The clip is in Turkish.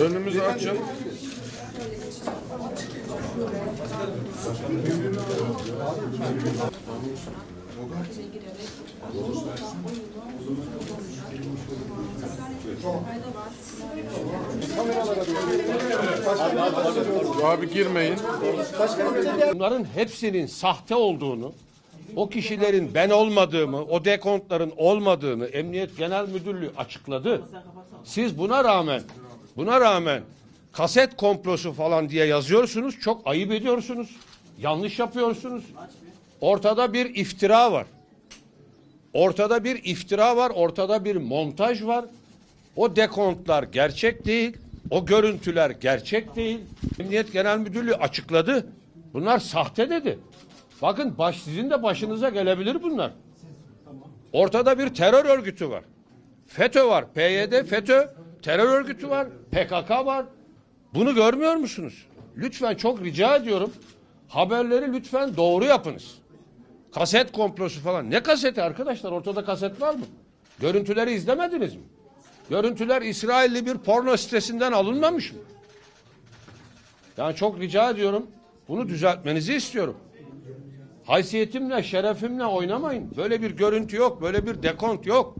Önümüzü açın. Abi girmeyin. Bunların hepsinin sahte olduğunu, o kişilerin ben olmadığımı, o dekontların olmadığını Emniyet Genel Müdürlüğü açıkladı. Siz buna rağmen, buna rağmen kaset komplosu falan diye yazıyorsunuz. Çok ayıp ediyorsunuz. Yanlış yapıyorsunuz. Ortada bir iftira var. Ortada bir iftira var, ortada bir montaj var. O dekontlar gerçek değil, o görüntüler gerçek değil. Emniyet Genel Müdürlüğü açıkladı. Bunlar sahte dedi. Bakın baş, sizin de başınıza gelebilir bunlar. Ortada bir terör örgütü var. FETÖ var, PYD, FETÖ, terör örgütü var, PKK var. Bunu görmüyor musunuz? Lütfen çok rica ediyorum. Haberleri lütfen doğru yapınız. Kaset komplosu falan. Ne kaseti arkadaşlar? Ortada kaset var mı? Görüntüleri izlemediniz mi? Görüntüler İsrailli bir porno sitesinden alınmamış mı? Yani çok rica ediyorum. Bunu düzeltmenizi istiyorum. Haysiyetimle, şerefimle oynamayın. Böyle bir görüntü yok, böyle bir dekont yok.